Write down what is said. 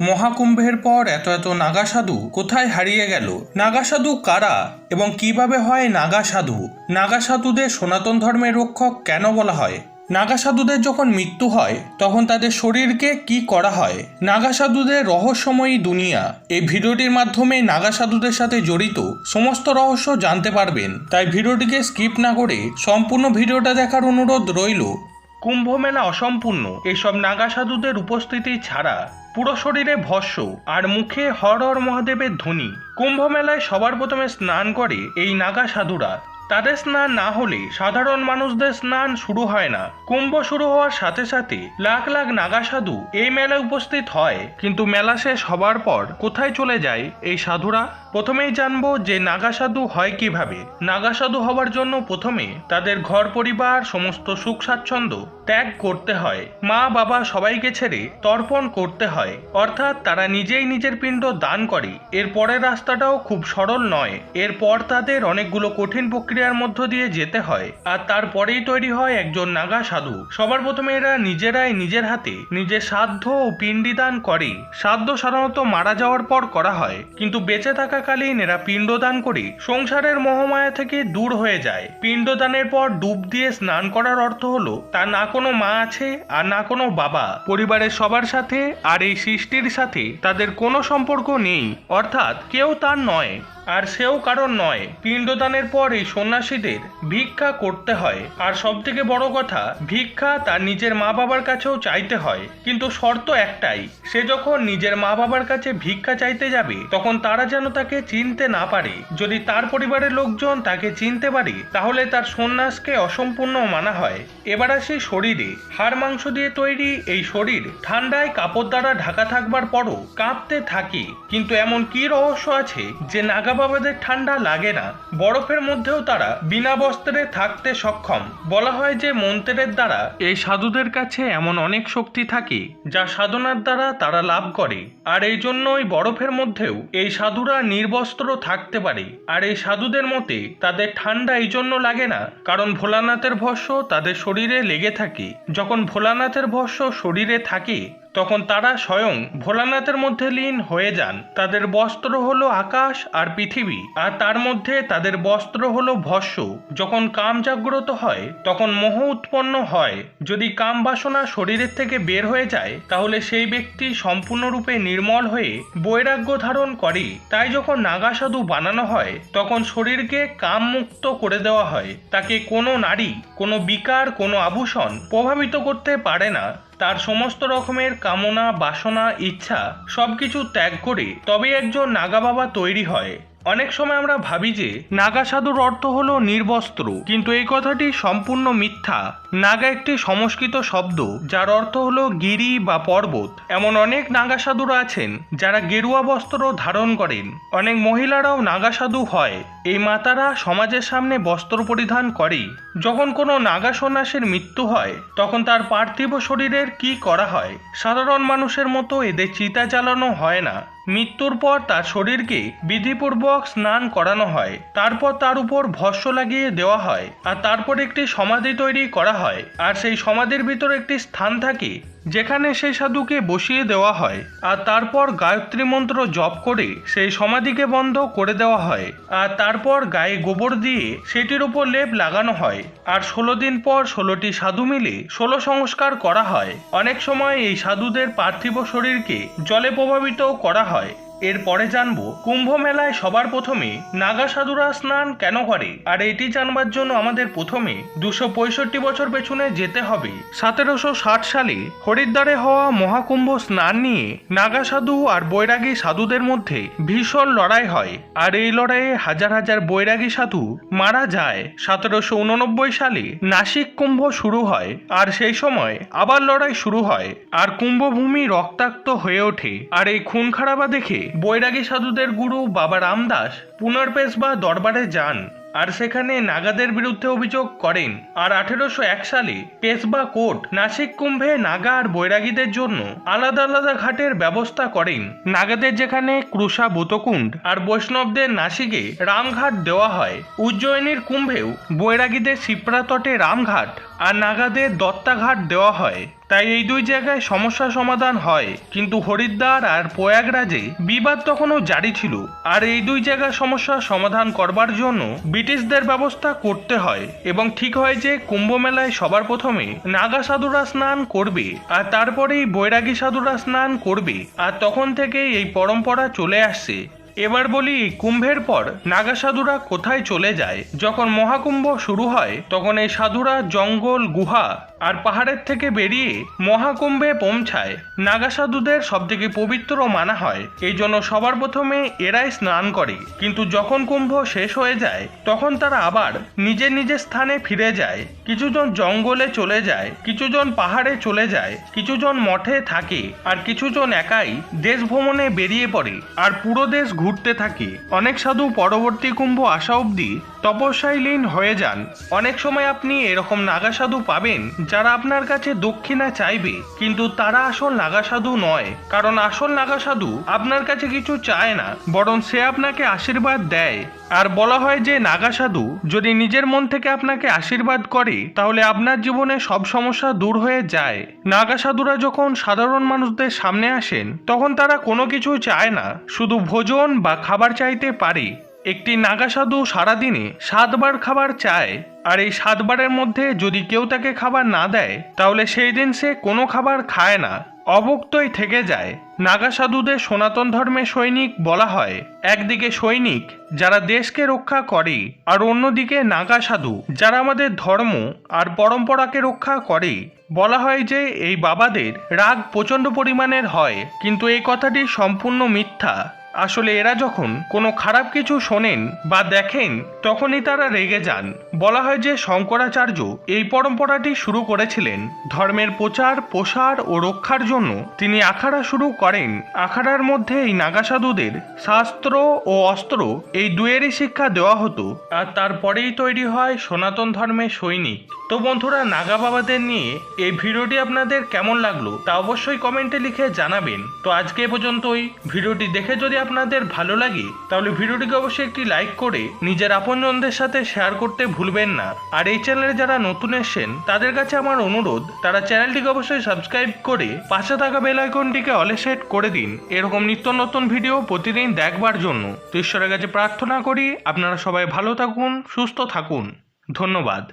মহাকুম্ভের পর এত এত নাগা সাধু কোথায় হারিয়ে গেল? নাগা সাধু কারা এবং কীভাবে হয় নাগা সাধু নাগা সাধুদের সনাতন ধর্মের রক্ষক কেন বলা হয়? নাগা সাধুদের যখন মৃত্যু হয়, তখন তাদের শরীরকে কি করা হয়? নাগা সাধুদের রহস্যময়ী দুনিয়া। এই ভিডিওটির মাধ্যমে নাগা সাধুদের সাথে জড়িত সমস্ত রহস্য জানতে পারবেন। তাই ভিডিওটিকে স্কিপ না করে সম্পূর্ণ ভিডিওটা দেখার অনুরোধ রইল। কুম্ভ মেলা অসম্পূর্ণ। এসব নাগা সাধুদের উপস্থিতি ছাড়া পুরো শরীরে ভস্য আর মুখে হর হর মহাদেবের ধ্বনি। কুম্ভ মেলায় সবার প্রথমে স্নান করে এই নাগা সাধুরা। তাদের স্নান না হলে সাধারণ মানুষদের স্নান শুরু হয় না। কুম্ভ শুরু হওয়ার সাথে সাথে লাখ লাখ নাগা সাধু এই মেলায় উপস্থিত হয়। কিন্তু মেলা শেষ হবার পর কোথায় চলে যায় এই সাধুরা? প্রথমেই জানব যে নাগা সাধু হয় কীভাবে। নাগা সাধু হওয়ার জন্য প্রথমে তাদের ঘর পরিবার, সমস্ত সুখ স্বাচ্ছন্দ্য ত্যাগ করতে হয়। মা, বাবা সবাইকে ছেড়ে তর্পণ করতে হয়। অর্থাৎ তারা নিজেই নিজের পিণ্ড দান করে। এর পরের রাস্তাটাও খুব সরল নয়। এরপর তাদের অনেকগুলো কঠিন প্রক্রিয়ার মধ্য দিয়ে যেতে হয়। আর তারপরেই তৈরি হয় একজন নাগা সাধু সবার প্রথমে এরা নিজেরাই নিজের হাতে নিজের সাধ্য ও পিণ্ডিদান করে। সাধ্য সাধারণত মারা যাওয়ার পর করা হয়। কিন্তু বেঁচে থাকাকালীন এরা পিণ্ডদান করে সংসারের মোহমায়া থেকে দূর হয়ে যায়। পিণ্ডদানের পর ডুব দিয়ে স্নান করার অর্থ হলো তার না কোনো মা আছে, আর না কোনো বাবা। পরিবারের সবার সাথে আর এই সৃষ্টির সাথে তাদের কোনো সম্পর্ক নেই, অর্থাৎ কেউ তার নয়। আর সেও কারণ নয়, পিণ্ডদানের পর সন্ন্যাসীদের ভিক্ষা করতে হয়। আর সব থেকে বড় কথা, ভিক্ষা তার নিজের মা বাবার কাছেও চাইতে হয়। কিন্তু শর্ত একটাই, সে যখন নিজের মা বাবার কাছে ভিক্ষা চাইতে যাবে, তখন তারা যেন তাকে চিনতে না পারে। যদি তার পরিবারের লোকজন তাকে চিনতে পারে, তাহলে তার সন্ন্যাসকে অসম্পূর্ণ মানা হয়। এবার আসি শরীরে। হাড় মাংস দিয়ে তৈরি এই শরীর ঠান্ডায় কাপড় দ্বারা ঢাকা থাকবার পরও কাঁপতে থাকে। কিন্তু এমন কি রহস্য আছে যে নাগা বাবাদের ঠান্ডা লাগে না। বরফের মধ্যেও তারা বিনা বস্ত্রে থাকতে সক্ষম। বলা হয় যে মন্ত্রের দ্বারা এই সাধুদের কাছে এমন অনেক শক্তি থাকে, যা সাধনার দ্বারা তারা লাভ করে। আর এই জন্যই বরফের মধ্যেও এই সাধুরা নির্বস্ত্র থাকতে পারে। আর এই সাধুদের মতে তাদের ঠান্ডা এই জন্য লাগে না, কারণ ভোলানাথের ভস্য তাদের শরীরে লেগে থাকে। যখন ভোলানাথের ভস্য শরীরে থাকে তখন তারা স্বয়ং ভোলানাথের মধ্যে লীন হয়ে যান। তাদের বস্ত্র হলো আকাশ আর পৃথিবী, আর তার মধ্যে তাদের বস্ত্র হলো ভস্য। যখন কাম জাগ্রত হয়, তখন মোহ উৎপন্ন হয়। যদি কাম বাসনা শরীরের থেকে বের হয়ে যায়, তাহলে সেই ব্যক্তি সম্পূর্ণরূপে নির্মল হয়ে বৈরাগ্য ধারণ করে। তাই যখন নাগা সাধু বানানো হয়, তখন শরীরকে কাম মুক্ত করে দেওয়া হয়। তাকে কোনো নারী, কোনো বিকার, কোনো আভূষণ প্রভাবিত করতে পারে না। তার সমস্ত রকমের কামনা, বাসনা, ইচ্ছা সবকিছু ত্যাগ করে তবে একজন নাগা বাবা তৈরি হয়। অনেক সময় আমরা ভাবি যে নাগা সাধুর অর্থ হলো নির্বস্ত্র, কিন্তু এই কথাটি সম্পূর্ণ মিথ্যা। নাগা একটি সংস্কৃত শব্দ, যার অর্থ হলো গিরি বা পর্বত। এমন অনেক নাগা সাধুরা আছেন, যারা গেরুয়া বস্ত্র ধারণ করেন। অনেক মহিলারাও নাগা সাধু হয়। এই মাতারা সমাজের সামনে বস্ত্র পরিধান করে। যখন কোনো নাগা সন্ন্যাসীর মৃত্যু হয়, তখন তার পার্থিব শরীরের কি করা হয়? সাধারণ মানুষের মতো এদের চিতা চালানো হয় না। মৃত্যুর পর তার শরীরকে বিধিপূর্বক স্নান করানো হয়। তারপর তার উপর ভস্য লাগিয়ে দেওয়া হয়। আর তারপর একটি সমাধি তৈরি করা হয়। আর সেই সমাধির ভিতর একটি স্থান থাকে যেখানে সেই সাধুকে বসিয়ে দেওয়া হয় আর তারপর গায়ত্রী মন্ত্র জপ করে সেই সমাধিকে বন্ধ করে দেওয়া হয় আর তারপর গায়ে গোবর দিয়ে সেটির উপর লেপ লাগানো হয় আর ষোলো দিন পর ষোলোটি সাধু মিলে ষোলো সংস্কার করা হয়। অনেক সময় এই সাধুদের পার্থিব শরীরকে জলে প্রভাবিত করা হয়। এরপরে জানব, কুম্ভ মেলায় সবার প্রথমে নাগা সাধুরা স্নান কেন করে? আর এটি জানবার জন্য আমাদের প্রথমে দুশো পঁয়ষট্টি বছর পেছনে যেতে হবে। সতেরোশো ষাট সালে হরিদ্বারে হওয়া মহাকুম্ভ স্নান নিয়ে নাগা সাধু আর বৈরাগী সাধুদের মধ্যে ভীষণ লড়াই হয়। আর এই লড়াইয়ে হাজার হাজার বৈরাগী সাধু মারা যায়। সতেরোশো উননব্বই সালে নাসিক কুম্ভ শুরু হয় আর সেই সময় আবার লড়াই শুরু হয়। আর কুম্ভভূমি রক্তাক্ত হয়ে ওঠে। আর এই খুন খারাপা দেখে বৈরাগী সাধুদের গুরু বাবা রামদাস পুনর্পেশ বা দরবারে যান, আর সেখানে নাগাদের বিরুদ্ধে অভিযোগ করেন। আর আঠেরোশো এক সালে পেশবা কোর্ট নাসিক কুম্ভে নাগা আর বৈরাগীদের জন্য আলাদা আলাদা ঘাটের ব্যবস্থা করেন। নাগাদের যেখানে ক্রুশা বুতকুণ্ড আর বৈষ্ণবদের নাসিকে রামঘাট দেওয়া হয়, উজ্জয়িনীর কুম্ভেও বৈরাগীদের শিপ্রা তটে রামঘাট আর নাগাদের দত্তাঘাট দেওয়া হয়। তাই এই দুই জায়গায় সমস্যা সমাধান হয়। কিন্তু হরিদ্বার আর প্রয়াগরাজে বিবাদ তখনও জারি ছিল। আর এই দুই জায়গার সমস্যা সমাধান করবার জন্য ব্রিটিশদের ব্যবস্থা করতে হয়। এবং ঠিক হয় যে কুম্ভ মেলায় সবার প্রথমে নাগা সাধুরা স্নান করবে। আর তারপরেই বৈরাগী সাধুরা স্নান করবে। আর তখন থেকেই এই পরম্পরা চলে আসছে। এবার বলি, কুম্ভের পর নাগা সাধুরা কোথায় চলে যায়? যখন মহাকুম্ভ শুরু হয়, তখন এই সাধুরা জঙ্গল, গুহা আর পাহাড়ের থেকে বেরিয়ে মহাকুম্ভে পৌঁছায়। নাগা সাধুদের সবথেকে পবিত্র মানা হয়। এই জন্য সবার প্রথমে এরাই স্নান করে। কিন্তু যখন কুম্ভ শেষ হয়ে যায়, তখন তারা আবার নিজের নিজের স্থানে ফিরে যায়। কিছুজন জঙ্গলে চলে যায়, কিছুজন পাহাড়ে চলে যায়, কিছুজন মঠে থাকে আর কিছুজন একাই দেশ ভ্রমণে বেরিয়ে পড়ে। আর পুরো দেশ ঘুরতে থাকে। অনেক সাধু পরবর্তী কুম্ভ আসা অবধি তপস্যায় লীন হয়ে যান। অনেক সময় আপনি এরকম নাগা সাধু পাবেন, যারা আপনার কাছে দক্ষিণা চাইবে। কিন্তু তারা আসল নাগা সাধু নয়, কারণ আসল নাগা সাধু আপনার কাছে কিছু চায় না, বরং সে আপনাকে আশীর্বাদ দেয়। আর বলা হয় যে নাগা সাধু যদি নিজের মন থেকে আপনাকে আশীর্বাদ করে, তাহলে আপনার জীবনে সব সমস্যা দূর হয়ে যায়। নাগা সাধুরা যখন সাধারণ মানুষদের সামনে আসেন, তখন তারা কোনো কিছু চায় না, শুধু ভোজন বা খাবার চাইতে পারে। একটি নাগা সাধু সারাদিনে সাতবার খাবার চায়, আর এই সাতবারের মধ্যে যদি কেউ তাকে খাবার না দেয়, তাহলে সেই দিন সে কোনো খাবার খায় না অবক্তই থেকে যায়। নাগা সাধুদের সনাতন ধর্মের সৈনিক বলা হয়, একদিকে সৈনিক, যারা দেশকে রক্ষা করে, আর অন্যদিকে নাগা সাধু যারা আমাদের ধর্ম আর পরম্পরাকে রক্ষা করে। বলা হয় যে এই বাবাদের রাগ প্রচণ্ড পরিমাণের হয়, কিন্তু এই কথাটি সম্পূর্ণ মিথ্যা। আসলে এরা যখন কোনো খারাপ কিছু শোনেন বা দেখেন, তখনই তারা রেগে যান। বলা হয় যে শঙ্করাচার্য এই পরম্পরাটি শুরু করেছিলেন ধর্মের প্রচার, প্রসার ও রক্ষার জন্য। তিনি আখাড়া শুরু করেন। আখাড়ার মধ্যে এই নাগা সাধুদের শাস্ত্র ও অস্ত্র এই দুয়েরই শিক্ষা দেওয়া হতো আর তারপরেই তৈরি হয় সনাতন ধর্মের সৈনিক। তো বন্ধুরা নাগা বাবাদের নিয়ে এই ভিডিওটি আপনাদের কেমন লাগল তা অবশ্যই কমেন্টে লিখে জানাবেন। তো আজকে পর্যন্তই। ভিডিওটি দেখে যদি আপনাদের ভালো লাগে, তাহলে ভিডিওটিকে অবশ্যই একটি লাইক করে নিজের আপনজনদের সাথে শেয়ার করতে ভুলবেন না। আর এই চ্যানেলে যারা নতুন এসেছেন, তাদের কাছে আমার অনুরোধ, তারা চ্যানেলটিকে অবশ্যই সাবস্ক্রাইব করে পাশে থাকা বেল আইকনটিকে অলে সেট করে দিন। এরকম নিত্য নতুন ভিডিও প্রতিদিন দেখবার জন্য। তো ঈশ্বরের কাছে প্রার্থনা করি, আপনারা সবাই ভালো থাকুন, সুস্থ থাকুন। ধন্যবাদ।